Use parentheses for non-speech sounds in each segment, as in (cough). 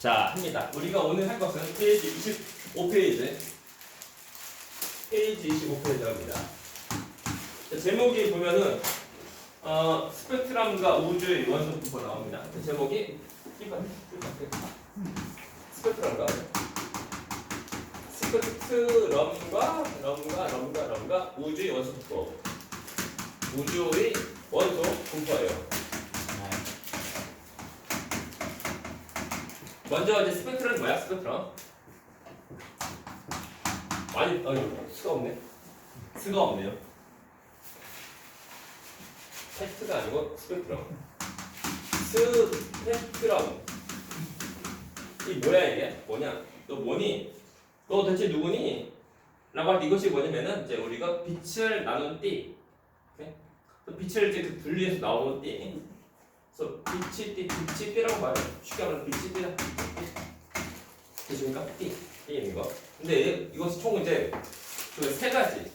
자, 합니다. 우리가 오늘 할 것은 페이지 25페이지. 페이지 25페이지입니다. 제목이 보면은 어, 스펙트럼과 우주의 분포 나옵니다. 그 제목이 스펙트럼과 스펙트럼과 럼과 럼과 럼과 우주의 원소 분포. 우주의 원소 분포예요. 먼저 이제 스펙트럼이 뭐야? 스펙트럼. 아니, 아니, 수가 없네. 수가 없네요. 팩트가 아니고 스펙트럼. 스펙트럼. 이 뭐야 이게? 뭐냐? 너 뭐니? 너 대체 누구니? 라고 할 때 이것이 뭐냐면은 이제 우리가 빛을 나눈 띠. 빛을 이제 그 분리해서 나오는 띠. 그래서 빛이 띠, 빛이 띠라고 말해. 쉽게 말하면 빛이 띠다. 되십니까? 띠. 띠 있는 거. 근데 이것이 총 이제 그 세 가지.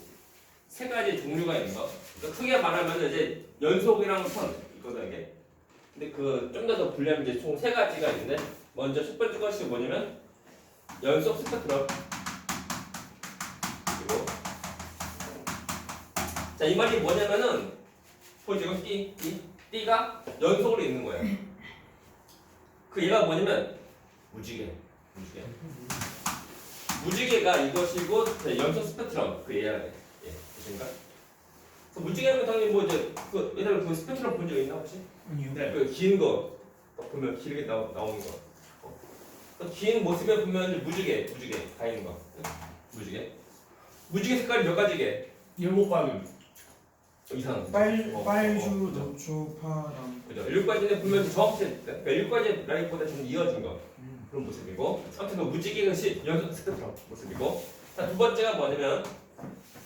세 가지 종류가 있는 거. 그러니까 크게 말하면 이제 연속이랑 선 있거든 이게. 근데 그 좀 더 더 분리하면 이제 총 세 가지가 있는데 먼저 첫 번째 것이 뭐냐면 연속 스펙트럼. 그리고 자 이 말이 뭐냐면은 보이죠? 띠, 띠, 띠가 연속으로 있는 거예요. 그 얘가 뭐냐면 무지개, 무지개. 무지개가 이것이고 그 연속 스펙트럼 그 얘가 예, 보신가? 그 무지개는 당연히 뭐 이제 그 얘들 그 스펙트럼 본 적 있나 혹시? 아니요. 네. 그긴 거 보면 길게 나오, 나오는 거. 어. 그긴 모습에 보면 무지개, 무지개 다 있는 거. 무지개. 무지개 색깔이 몇 가지게? 일곱 가지. 빨 어, 빨주, 어, 그죠. 녹초, 파랑. 그죠. 일곱 가지는 보면 정확히 그러니까 일곱 가지 라인보다 좀 이어진 거 음. 그런 모습이고. 아무튼 그 무지개 것이 연속 스펙트럼 모습이고. 자, 두 번째가 뭐냐면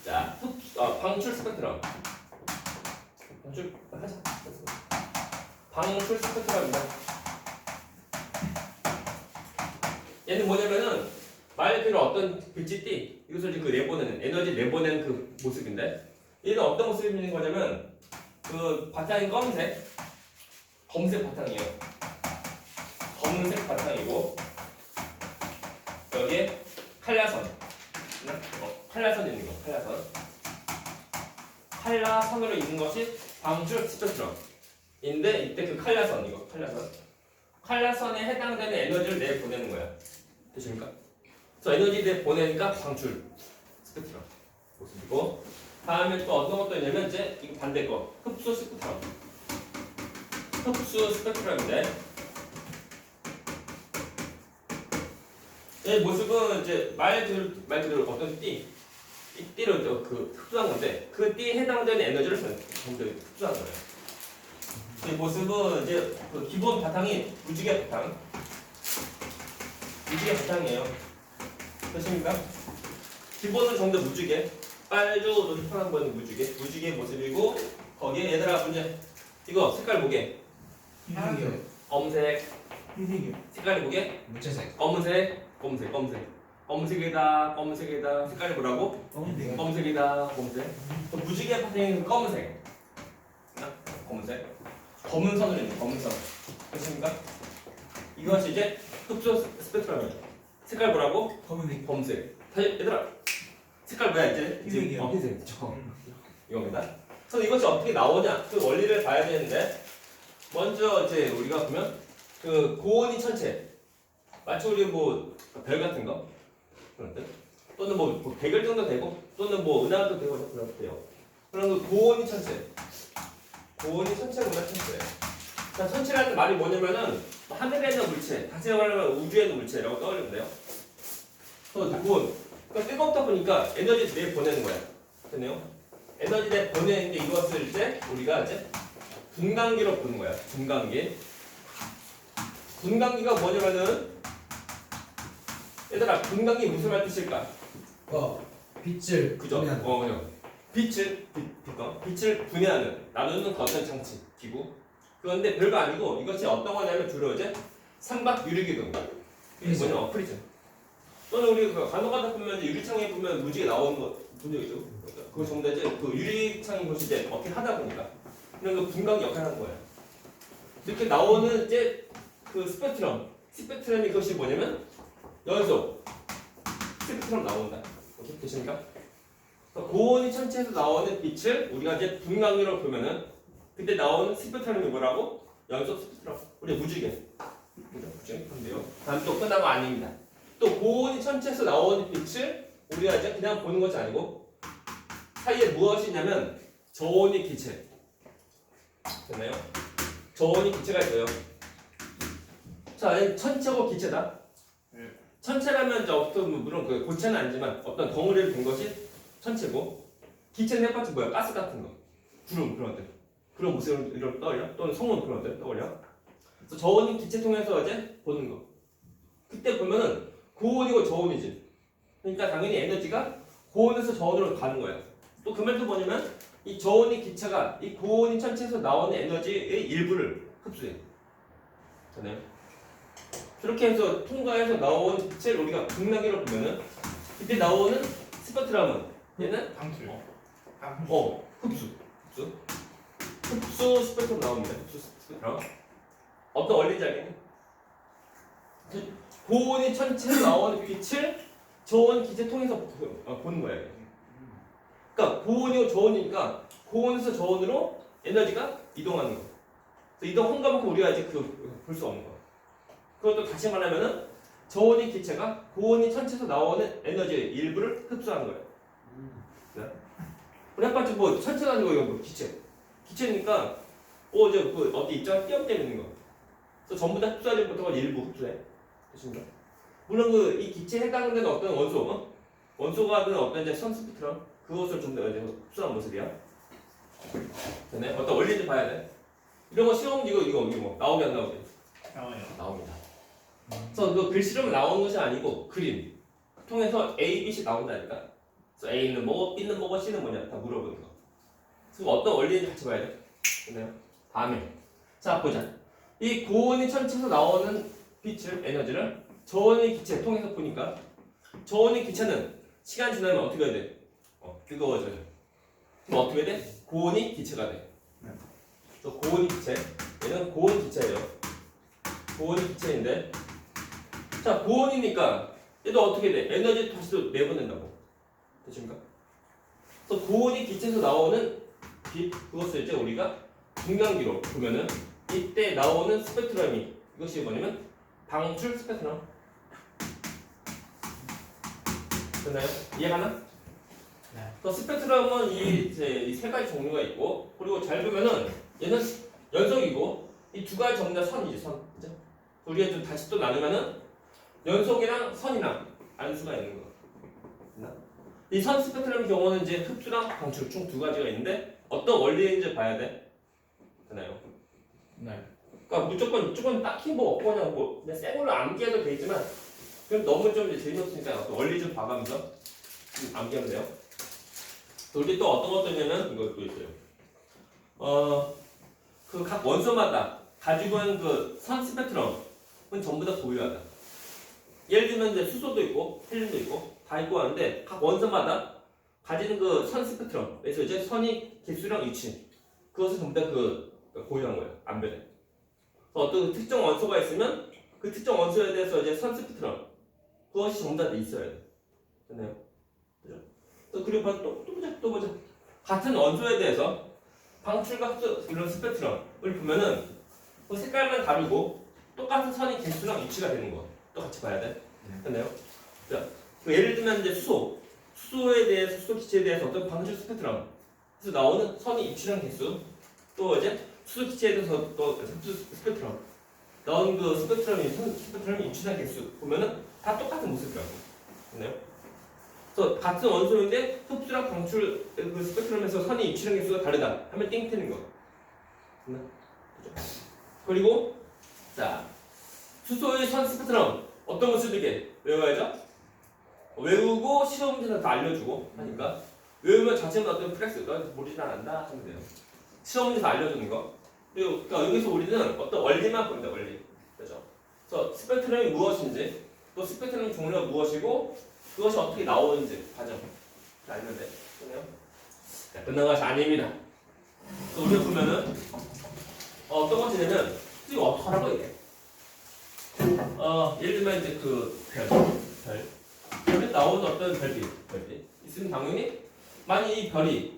자 흡, 어, 방출 스펙트럼. 방출 하자. 방출 스펙트럼입니다. 얘는 뭐냐면은 말 그대로 어떤 빛이 띠 이것을 이제 그 내보내는 에너지 내보내는 그 모습인데 얘는 어떤 모습이 있는 거냐면 그 바탕이 검은색? 검은색 바탕이에요. 검은색 바탕이고 여기에 칼라선. 어, 칼라선 있는 거 칼라선. 칼라선으로 있는 것이 방출 스펙트럼인데 이때 그 칼라선 이거 칼라선. 칼라선에 해당되는 에너지를 내 보내는 거야. 되십니까? 그래서 에너지 내 보내니까 방출 스펙트럼. 모습이고 다음에 또 어떤 것도 있냐면 이제 반대 거 흡수 스펙트럼 흡수 스펙트럼인데 이 모습은 이제 말 그대로, 말 그대로 어떤 띠, 저그 흡수한 건데 그 띠에 해당되는 에너지를 전부 흡수한 거예요. 이 모습은 이제 그 기본 바탕이 무지개 바탕, 무지개 바탕이에요. 되십니까? 기본은 다 무지개, 빨주, 노트 파란 거는 무지개, 무지개 모습이고 거기에 얘들아 이제 이거 색깔 보게 흰색이요. 검색 흰색이요. 색깔이 보게 무채색 검은색, 검은색, 검은색. 검은색이다, 검은색이다. 색깔이 뭐라고? 검은색. 검은색이다, 검은색. 또 무지개 파생은 검은색. 나? 검은색. 검은 선으로 있는 검은 선. 됐습니까? 이것이 이제 흡수 스펙트럼이에요. 색깔 뭐라고? 검은색. 검은색. 다시 얘들아. 색깔 뭐야 이제? 흰색이요. 어, 흰색. 저. 음. 이겁니다. 그래서 이것이 어떻게 나오냐? 그 원리를 봐야 되는데 먼저 이제 우리가 보면 그 고온이 천체 마치 우리 뭐 별 같은 거 그런 데 또는 뭐, 뭐 백열 정도 되고 또는 뭐 은하도 되고 그런 것 돼요. 그런 그 고온이 천체 고온이 천체구나 천체. 자 천체라는 말이 뭐냐면은 하늘에 있는 물체 다시 말하면 우주에 있는 물체라고 떠올리면 돼요. 또 고온 그러니까 뜨겁다 보니까 에너지 내일 보내는 거야. 됐네요. 에너지 내 보내는데 이것을 이제 우리가 이제 분광기로 보는 거야. 분광기. 분광기가 뭐냐면은 얘들아 분광기 무슨 말 뜻일까? 어 빛을 그죠? 분해하는 어, 그죠. 빛을 빛, 빛과 빛을 분해하는 나누는 그 어떤 장치 기구. 그런데 별거 아니고 이것이 어떤 거냐면 주로 이제 삼각 유리기둥. 이게 그죠. 뭐냐? 어, 프리즘. 또는 우리 그 간혹가다 보면 이제 유리창에 보면 무지개 나오는 거본 적 있죠? 그거 다 이제 그 유리창인 것이 이제 어떻게 하다 보니까 그런 그 분광기 역할을 하는 거예요. 이렇게 나오는 이제 그 스펙트럼 스펙트럼이 그것이 뭐냐면 연속 스펙트럼 나온다. 오케이 되십니까? 그러니까 고온이 천체에서 나오는 빛을 우리가 이제 분광기로 보면은 그때 나오는 스펙트럼이 뭐라고? 연속 스펙트럼. 우리 무지개. 무지개. 근데요. 다음 또거 아닙니다. 또 고온이 천체에서 나오는 빛을 우리가 이제 그냥 보는 것이 아니고 사이에 무엇이 있냐면 저온이 기체. 됐나요? 저온이 기체가 있어요. 자, 이 천체고 기체다. 네. 천체라면 이제 어떤 뭐 물론 그 고체는 아니지만 어떤 덩어리를 된 것이 천체고 기체는 해봤자 뭐야? 가스 같은 거, 구름 그런 데 그런 모습을 이런 떠올려 또는 성운 그런 데 떠올려. 그래서 저온이 기체 통해서 이제 보는 거. 그때 보면은 고온이고 저온이지. 그러니까 당연히 에너지가 고온에서 저온으로 가는 거야. 또 그 말도 뭐냐면 이 저온이 기체가 이 고온이 천체에서 나오는 에너지의 일부를 흡수해. 되나요? 그렇게 해서 통과해서 나온 빛을 우리가 극락이라고 보면은 그때 나오는 스펙트럼은 얘는 방출. 방어 흡수 흡수 흡수 스펙트럼 나옵니다. 흡수 스펙트럼 어떤 원리인지 알겠니? 그 고온이 천체로 나오는 빛을 저온 기체 통해서 보- 어, 보는. 이게. 그러니까 고온이고 저온이니까 고온에서 저온으로 에너지가 이동하는 거. 그래서 이동한 것만큼 우리가 이제 그볼 수 없는 거. 그것도 다시 말하면은 저온이 기체가 고온이 천체에서 나오는 에너지의 일부를 흡수하는 거예요. 네? 우리 아까 뭐 천체가 아니고 이거 뭐 기체. 기체니까 어 이제 그 어디 있죠? 띄엄띄엄 있는 거. 그래서 전부 다 흡수하지 못하고 일부 흡수해. 되십니까? 물론 그 이 기체에 해당되는 어떤 원소, 어? 원소가 되는 어떤 이제 선 스펙트럼 그것을 좀더 이제 흡수한 모습이야. 되네? 어떤 원리인지 봐야 돼. 이런 거 시험 이거 이거 이거 뭐 나오게 안 나오게 나와요. 나옵니다. 그래서 그 글씨로만 나오는 것이 아니고 그림 통해서 A, B, C 나온다니까. 그래서 A는 뭐고, B는 뭐고, C는 뭐냐 다 물어보는 거. 그럼 어떤 원리인지 같이 봐야 돼. 됐나요? 다음에 자 보자. 이 고온이 천체에서 나오는 빛을 에너지를 저온의 기체 통해서 보니까 저온의 기체는 시간 지나면 어떻게 해야 돼? 어, 뜨거워져요. 그럼 어떻게 돼? 고온이 기체가 돼. 네. 그래서 고온이 기체. 얘는 고온 기체예요. 고온이 기체인데 자 고온이니까 얘도 어떻게 돼? 에너지 다시 또 내보낸다고 되십니까? 그래서 고온이 기체에서 나오는 빛 그것을 이제 우리가 중량기로 보면은 이때 나오는 스펙트럼이 이것이 뭐냐면 방출 스펙트럼 됐나요? 이해가나? 네. 그 스펙트럼은 이세 가지 종류가 있고 그리고 잘 보면은 얘는 연속이고 이 두 가지 다 선이지 선 그죠? 우리가 좀 다시 또 나누면은 연속이랑 선이랑 알 수가 있는 거. 이 선 스펙트럼 경우는 이제 흡수랑 방출 총 두 가지가 있는데 어떤 원리인지 봐야 돼. 되나요? 네. 그러니까 무조건 무조건 딱히 뭐 없고 그냥 뭐 그냥 새 걸로 암기해도 되지만 그럼 너무 좀 이제 재미없으니까 원리 좀 봐가면서 좀 암기하면 돼요. 또 우리 또 어떤 것도 있냐면 이것도 있어요. 어, 그 각 원소마다 가지고 있는 그선 스펙트럼은 전부 다 고유하다. 예를 들면 이제 수소도 있고 헬륨도 있고 다 있고 하는데 각 원소마다 가지는 그 선 스펙트럼 그래서 이제 선이 개수랑 위치 그것을 전부 다 그 고유한 거예요. 안 변해. 그래서 어떤 특정 원소가 있으면 그 특정 원소에 대해서 이제 선 스펙트럼 그것이 다 있어야 돼. 됐나요? 그죠? 또 그리고 봐, 또, 또 보자, 또 보자. 같은 원소에 대해서 방출과 흡수 이런 스펙트럼을 보면은 그 색깔만 다르고 똑같은 선이 개수랑 위치가 되는 거. 또 같이 봐야 돼. 됐나요? 자, 그 예를 들면 이제 수소. 수소에 대해서 수소 기체에 대해서 어떤 방출 스펙트럼. 그래서 나오는 선이 위치랑 개수. 또 이제 수소 기체에 대해서 또 흡수 스펙트럼. 나온 그 스펙트럼이 선 스펙트럼이 위치랑 개수 보면은 다 똑같은 모습이라고. 됐나요? 그래서 같은 원소인데 흡수랑 방출 그 스펙트럼에서 선이 위치랑 개수가 다르다 하면 띵 트는 거. 그죠? 그리고 자 수소의 선 스펙트럼 어떤 모습이게 외워야죠? 외우고 시험 문제는 다 알려주고 하니까 외우면 자체는 어떤 프렉스 넌 모르진 않는다 하면 돼요. 시험 문제 다 알려주는 거. 그리고 그러니까 여기서 우리는 어떤 원리만 본다 원리. 그죠? 그래서 스펙트럼이 무엇인지 또 스펙트럼 종류가 무엇이고 그것이 어떻게 나오는지 과정 다 알면 돼. 그래요? 자, 끝난 것이 아닙니다. 또 우리가 보면은 어, 어떤 것이냐면 이거 어떡하라고 이게 어, 예를 들면 이제 그 별, 별. 별에 나오는 어떤 별빛, 별빛. 있으면 당연히, 만약 이 별이,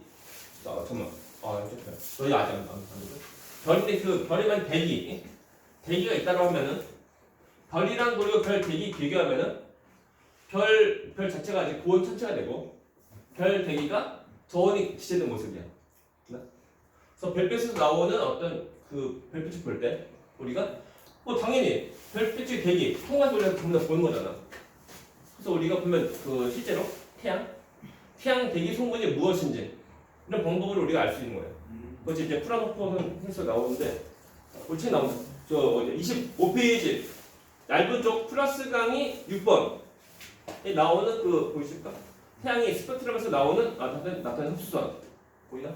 어, 잠깐만. 아, 이쪽 별. 저희 아직 안, 안, 안별 인데 그 별에만 대기, 대기가 있다고 하면은, 별이랑 그리고 별 대기 비교하면은, 별, 별 자체가 이제 고온 천체가 되고, 별 대기가 저온이 지체된 모습이야. 네? 그래서 별빛에서 나오는 어떤 그 별빛을 볼 때, 우리가, 뭐 당연히 별빛의 대기, 전부 다 보는 거잖아. 그래서 우리가 보면 그 실제로 태양, 태양 대기 성분이 무엇인지 이런 방법으로 우리가 알 수 있는 거예요. 그것이 이제 프라노포는 해서 나오는데 그 책에 나온다. 저 어디 25페이지 얇은 쪽 플러스 강이 6번에 나오는 그 보이실까? 태양의 스펙트럼에서 나오는 아 나타낸 흡수선 보이나?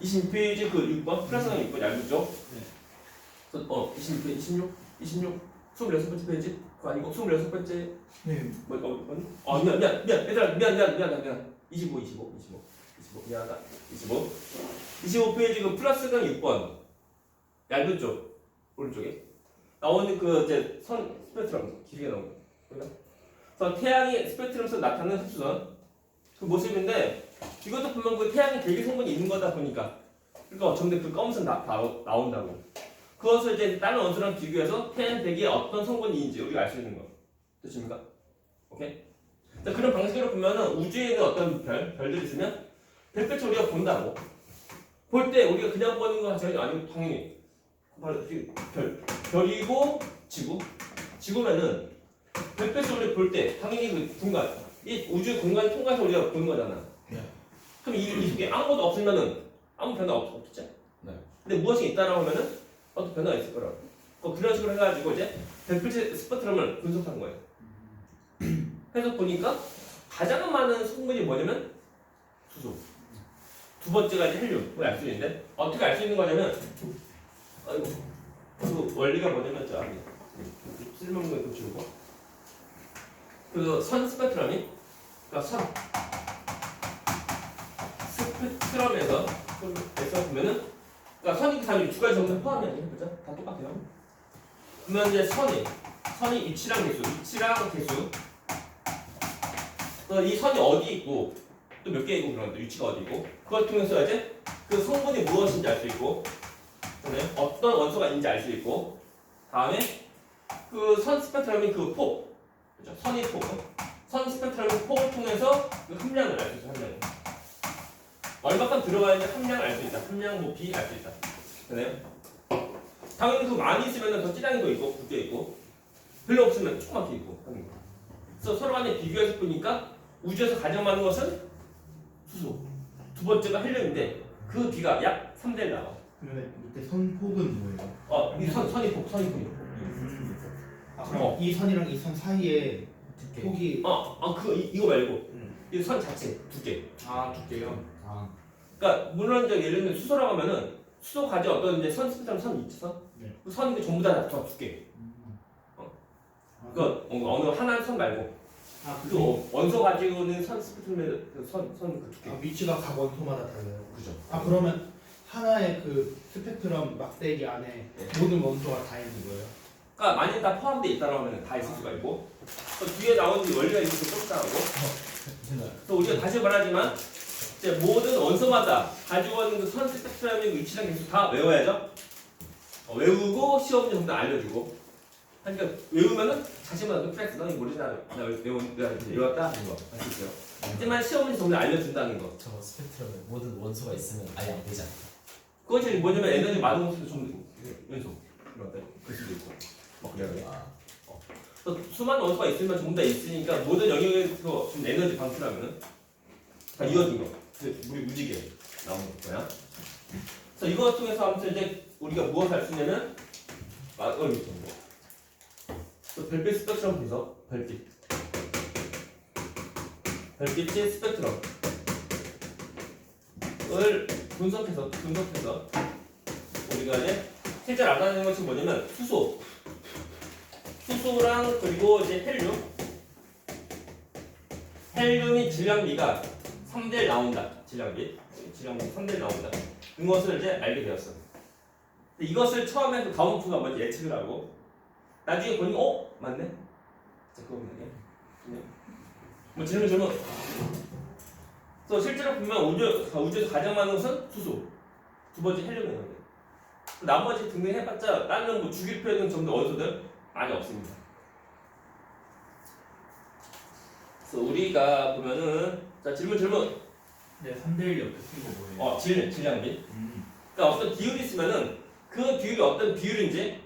26페이지 그 6번 플러스 강 6번 얇은 쪽. 네. 어 26페이지 26 26 26번째 페이지 그거 아니고 26번째 네. 뭐, 어, 어, 어, 미안, 미안, 미안, 얘들아, 미안, 미안, 미안, 미안. 25, 25, 25, 25, 미안하다. 25. 25페이지 그 플러스 강 6번. 얇은 쪽, 오른쪽에. 나오는 그, 이제, 선, 스펙트럼, 길게 나오는? 그래서 태양이 스펙트럼에서 나타나는 흡수선. 그 모습인데, 이것도 보면 그 태양이 대기 성분이 있는 거다 보니까. 그러니까 어쩌면 그 검은선 나, 나, 나온다고. 그것을 이제 다른 원소랑 비교해서 태양 대기에 어떤 성분이 있는지 우리가 알 수 있는 거. 됐습니까? 오케이? 자, 그런 방식으로 보면은 우주에 있는 어떤 별, 별들이 있으면 별빛을 우리가 본다고. 볼 때 우리가 그냥 보는 거 자체가 아니고 당연히 바로 이 별, 별이고 지구. 지구면은 별빛을 우리 볼때 당연히 그 공간, 이 우주 공간 통과해서 우리가 보는 거잖아. 네. 그럼 이, 이 속에 아무것도 없으면은 아무 변화 없, 없겠지? 네. 근데 무엇이 있다라고 하면은 어떤 변화가 있을 거라고. 그 그런 식으로 해가지고 이제 별빛의 스펙트럼을 분석한 거예요. 해서 보니까 가장 많은 성분이 뭐냐면 수소. 두 번째가 이제 헬륨을 알 수 있는데? 어떻게 알 수 있는 거냐면 아이고 그 원리가 뭐냐면 저 아니 쓸모없는 거 지우고 그선 스펙트럼이 그러니까 선 스펙트럼에서 에서 보면은 그러니까 선이 그 다음에 두 가지 정도 포함이 아니에요, 그죠? 다 똑같아요. 그러면 이제 선이 선이 위치랑 개수, 위치랑 개수. 그이 선이 어디 있고 또 몇개 있고 그런 위치가 어디 있고 그걸 통해서 이제 그 성분이 무엇인지 알 수 있고 그다음에 어떤 원소가 있는지 알 수 있고 다음에 그 선 스펙트럼이 그 폭, 그죠? 선의 폭, 선 스펙트럼의 폭을 통해서 그 함량을 알 수 있어 함량. 얼마큼 들어가 있는 함량을 알 수 있다. 함량 높이 알수 있다. 되나요? 당연히 그 많이 있으면 더 찌랑이 더 있고 굵게 있고 별로 없으면 조그맣게 있고 하는 거. 그래서 서로 간에 비교해서 보니까 우주에서 가장 많은 것은 수소. 두 번째가 헬륨인데 그 비가 약 3대 나와. 그러면 밑에 선폭은 뭐예요? 어, 이 선, 선이 폭, 선이 폭이. 아 그럼 어. 이 선이랑 이 선 사이에 두께. 폭이 어, 어, 그 이, 이거 말고 음. 이선 자체 두께. 아 두께요? 아 그러니까 물론 이제 예를 들면 수소라고 하면은 수소 가지 어떤 이제 선 스펙트럼 선 있지 선? 네. 그 선이 전부 다 다 두께. 아, 그 어, 어느 하나의 선 말고 아, 그그 어, 원소 가지고는 선 스펙트럼의 그선선그 두께. 아, 위치가 각 원소마다 달라요. 그죠. 아 그러면 하나의 그 스펙트럼 막대기 안에 네. 모든 원소가 다 있는 거예요? 그러니까 만약 다 포함되어 있다고 하면 다 있을 수가 있고 또 뒤에 이 원리가 있는 게 똑같다고. 네. 또 우리가 다시 말하지만 이제 모든 원소마다 가지고 있는 그선 스펙트럼의 그 위치랑 개수 다 외워야죠. 어, 외우고 시험 정도 알려주고. 그러니까 외우면은 자신만 프렉스 너는 모르잖아. 나 외우 내가 외웠다 하는 거. 알수 있어요. 하지만 시험 문제 정도 알려준다는 거. 저 스펙트럼에 모든 원소가 있으면 아예 안 되잖아. 그것이 뭐냐면 에너지 많은 것도 좀 연소. 그런 거. 그 수도 있고. 뭐 그래요. 아, 또 수많은 원소가 있으면 전부 다 있으니까 모든 영역에서 좀 에너지 방출하면은 다 이어진 거. 그 우리 무지개 나오는 거야. 그래서 이거 통해서 아무튼 이제 우리가 무엇을 알수 있냐면 아, 어, 이거 뭐. 또 별빛 스펙트럼 분석, 별빛. 별빛의 스펙트럼을 분석해서 분석해서 우리가 이제 실제 알아내는 것이 뭐냐면 수소, 수소랑 그리고 이제 헬륨. 헬륨이 질량비가 3대 나온다. 질량비. 질량비 3대 나온다. 이것을 이제 알게 되었어 이것을 처음에 그 가온프가 먼저 예측을 하고 나중에 보니 어 맞네. 자 그거 보면 뭐 질문 질문. 그래서 실제로 보면 우주 우주에서 가장 많은 것은 수소. 두 번째 헬륨이에요. 나머지 등등 해봤자 다른 뭐 주기 표현은 전부 다 어디서든 많이 없습니다. 그래서 우리가 보면은 자 질문 질문. 네, 3대 1 옆에 쓴거 뭐예요? 어 질, 질량 비. 음. 그러니까 어떤 비율이 있으면은 그 비율이 어떤 비율인지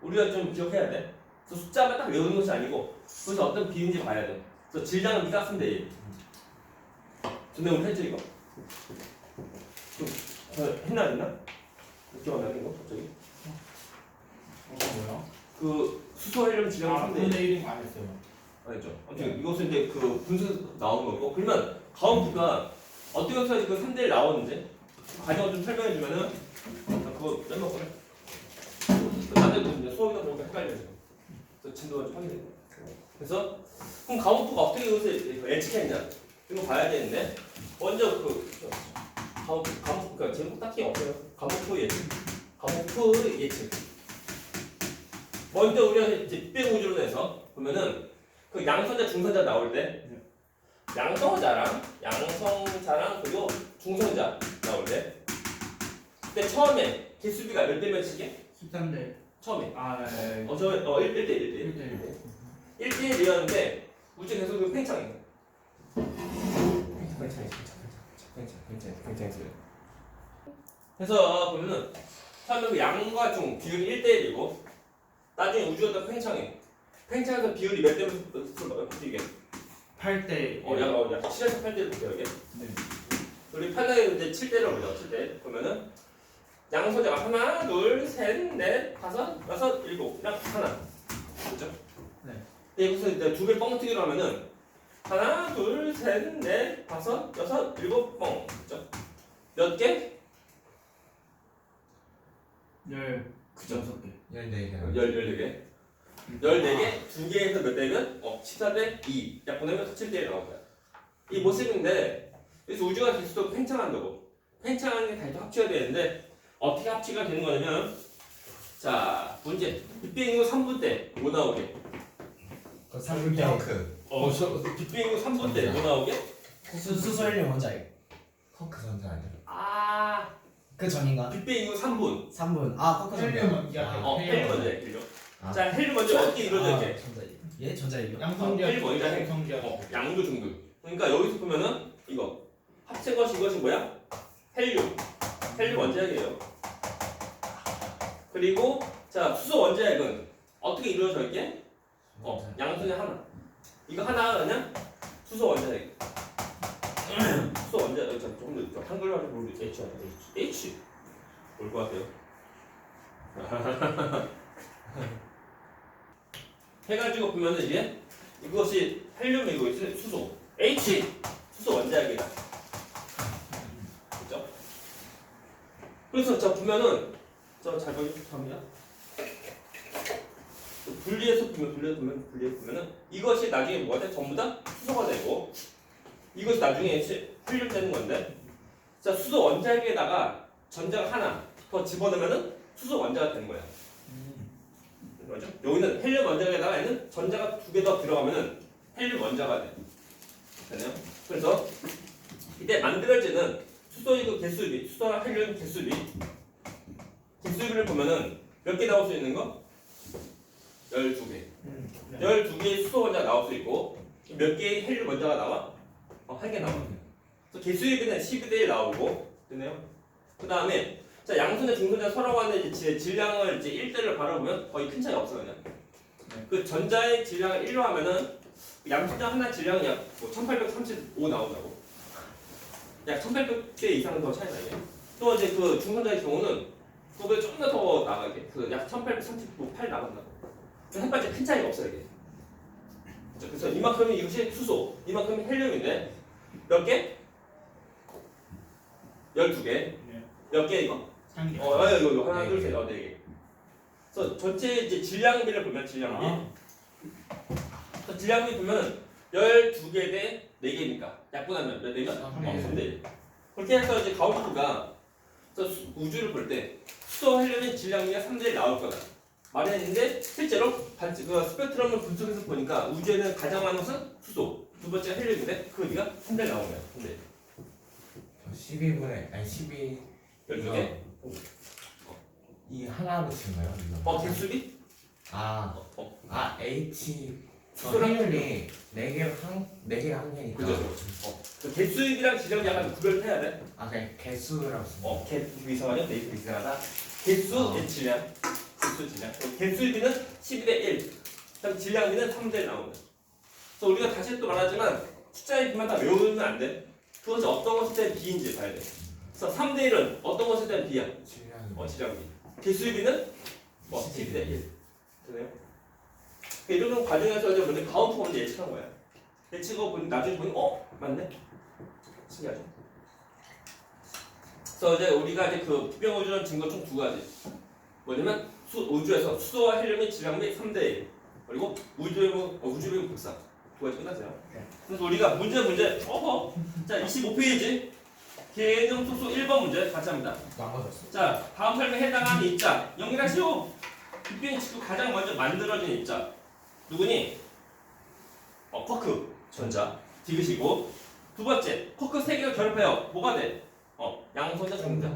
우리가 좀 기억해야 돼. 그래서 숫자만 딱 외우는 것이 아니고 그래서 어떤 비율인지 봐야 돼. 그래서 질량은 네가 쓰면 돼. 근데 우리 했지 이거? 좀 저, 했나 안 했나? 기억 안 나는 거 갑자기? 어, 뭐야? 그 수소 헬륨 질량을 아, 쓰면 돼. 3대 1인 거 아니었어요. 아니죠. 아무튼 이것은 이제 그 분수 나오는 거고 그러면 가운부가 어떻게 해서 그 3대 1 나오는지 그 과정을 좀 설명해 주면은 자, 그거 빼먹고 나중에 이제 수업이다 보니까 좀 확인해. 그래서 그럼 가운부가 어떻게 이것을 예측했냐 이거 봐야 되는데 먼저 그 가운부 가운부 그러니까 제목 딱히 없어요. 가운부 예측 가운부 예측 먼저 우리가 이제 우주로 해서 보면은 그 양성자 중성자 나올 때 양성자랑 양성자랑 그리고 중성자 나올 때 그때 처음에 개수비가 몇 대 몇이게? 13대. 처음에 아, 네. 어, 저, 어 1, 1대 1대 1대1. 1대 1이었는데 우주 계속 그 팽창해 팽창 팽창 팽창 팽창 팽창 그래서 보면은 처음에 그 양과 중 비율이 1대 1이고 나중에 우주가 또 팽창해 팽창해서 비율이 몇대 몇으로 바뀌게 8대. 어, 약, 어, 약 7에서 8대를 볼게요, 이게. 네. 우리 판단에 이제 7대를 보죠, 7대. 그러면은, 양소자가 하나, 둘, 셋, 넷, 다섯, 여섯, 일곱. 약 하나. 그죠? 네. 근데 여기서 이제 두개 뻥튀기로 하면은, 하나, 둘, 셋, 넷, 다섯, 여섯, 일곱, 뻥. 그죠? 몇 개? 열. 그죠? 여섯 개. 14개. 열, 열네 개. 열네 개, 두 개에서 몇 대면? 어, 14대 2. 약 보내면 7대 1 나온 거야. 이 모습인데, 그래서 우주가 계속 팽창한다고. 팽창하는 게 다시 합치가 되는데, 어떻게 합치가 되는 거냐면, 자, 문제. 빅뱅 이후 3분 때 뭐 나오게? 그 3분 때 펑크 어, 저, 빅뱅 이후 3분 때 뭐 나오게? 수 수소 헬륨 먼저 알고. 펑크 선자 아니야? 아, 그 전인가? 빅뱅 이후 3분. 3분. 아 커크 먼저 어, 헬륨 먼저 해, 헬륨. 아. 자, 헬륨 먼저 어떻게 이루어질게? 전자. 예 전자일요. 양성자 헬륨 먼저 해. 양성자 어, 양도 중도. 그러니까 여기서 보면은 이거 합친 것이 이것이 뭐야? 헬륨. 헬륨 원자핵이에요. 그리고 자 수소 원자핵은 어떻게 이루어져 있게? 어, 양수의 하나. 이거 하나 그냥 수소 원자핵. 수소 원자핵. 자, 조금 더 한글로 하면 모르 H? H. H. 올 것 같아요. (laughs) 해가지고 보면은 이게 이것이 헬륨이고 수소. H. 수소 원자핵이다. 그죠? 그래서 자 보면은 저잘 보이죠? 합니다. 분리해서 보면 분리해서 보면 분리해서 보면은 이것이 나중에 뭐가 돼? 전부 다 수소가 되고 이것이 나중에 시- 헬륨 되는 건데 자 수소 원자핵에다가 전자가 하나 더 집어넣으면은 수소 원자가 되는 거야. 맞죠? 여기는 헬륨 원자에다가 얘는 전자가 두 개 더 들어가면은 헬륨 원자가 돼. 되네요? 그래서 이때 만들어지는 수소의 그 개수비, 수소와 헬륨 개수비, 개수비를 보면은 몇 개 나올 수 있는 거? 12개. 음. 네. 12개의 수소 원자가 나올 수 있고 몇 개의 헬륨 원자가 나와? 어, 한 개 나와. 그래서 개수비는 12대 1 나오고 되네요? 그 다음에 자 양손자 중손자 서로 간의 이제 질량을 이제 1대를 바라보면 거의 큰 차이 없어 그냥. 그 전자의 질량을 1로 하면은 양손자 하나 질량이 약뭐 1835 나온다고. 약 1800배 이상은 더 차이 나게. 또 이제 그 중손자의 경우는 그보다 좀더 더 나가게. 그약 1838 나간다고. 햇반째 큰 차이가 없어요 이게. 자, 그래서 이만큼이 이것이 수소, 이만큼이 헬륨인데 몇 개? 12개. 네. 몇개 이거? 3개. 어, 아, 이거, 이거 하나, 네 둘, 개. 셋, 어, 네 개. 그래서 전체 이제 질량비를 보면 질량비. 아. 그래서 질량비 보면 12개 대 4개니까 약분하면 몇 대면? 삼 어, 개. 3대. 그렇게 해서 이제 가우스가 우주를 볼 때 수소 헬륨의 질량비가 3대 1 나올 거다. 마련했는데 실제로 반, 그 스펙트럼을 분석해서 보니까 우주에는 가장 많은 것은 수소, 두 번째 헬륨인데 그 어디가 3대 나오네요. 3대. 12분의 아니 12 12개. 이 하나로 치는 거예요? 이거? 어, 개수비? 아, 어, 어. 아 H 수소랑 확률이 4개로 한 4개가 한 개니까 그죠. 어. 그 개수입이랑 지름이 약간 구별을 해야 돼. 아 그냥 개수라고 쓰는 어, 개, 이거 이상하죠? 네이트 이상하다. 개수, 어. 개 질량. 개수 질량. 그럼 개수비는 12대 1. 그다음 질량비는 3대 나오는. 그래서 우리가 다시 또 말하지만 숫자의 비만 다 외우면 안 돼. 그것이 어떤 것에 대한 비인지 봐야 돼. 그래서 3대 1은 어떤 것에 대한 비야? 질량 어, 질량비. 개수비는 뭐 12대 1. 되네요? 그러니까 이런 과정에서 이제 먼저 가운트 먼저 예측한 거야. 예측하고 보니 나중에 보니 어? 맞네? 신기하죠? 그래서 이제 우리가 이제 그 투병 우주론 증거 총 두 가지. 뭐냐면 수, 우주에서 수소와 헬륨의 질량비 3대 1. 그리고 우주의 뭐, 어, 우주의 극사. 두 가지 끝났어요. 그래서 우리가 문제 문제 어허. 자 25페이지 개념 속소 1번 문제 같이 합니다. 자, 다음 설명에 해당하는 입자 연결하시오. 빅뱅 직후 가장 먼저 만들어진 입자 누구니? 어, 쿼크 전자 디귿이고 두 번째 쿼크 세 개가 결합해요. 뭐가 돼? 어, 양성자 중자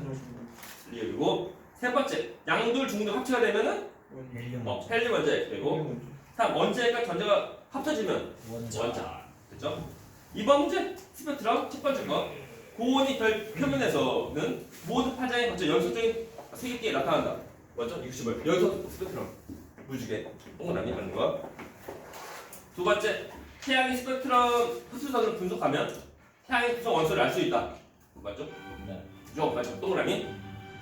리얼이고 세 번째 양돌 중돌 합체가 되면은 어, 헬륨 원자 되고 다음 원자핵과 전자가 합쳐지면 원자. 원자 됐죠? 이번 문제 스펙트럼 첫 번째 거 고온이 별 표면에서는 모든 파장에 거쳐 연속적인 세계끼에 나타난다. 맞죠? 60을 연속 스펙트럼 무지개 동그라미 하는 거. 두 번째 태양의 스펙트럼 흡수선을 분석하면 태양의 구성 원소를 알 수 있다. 맞죠? 네. 그죠? 맞죠? 동그라미.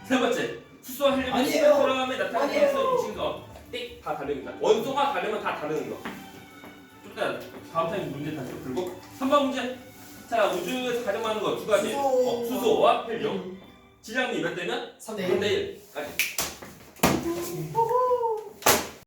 세 번째 수소와 헬륨의 아니에요. 스펙트럼에 나타나는 아니에요. 원소 미친 거. 띡! 다 다릅니다. 원소가 다르면 다 다르는 거. 좀 이따 다음 타임 문제 다시 풀고 3번 문제 자 우주에서 가장 많은 거 두 가지 수소. 어, 수소와 헬륨 질량이 몇 대면 3대 3대 1. 1까지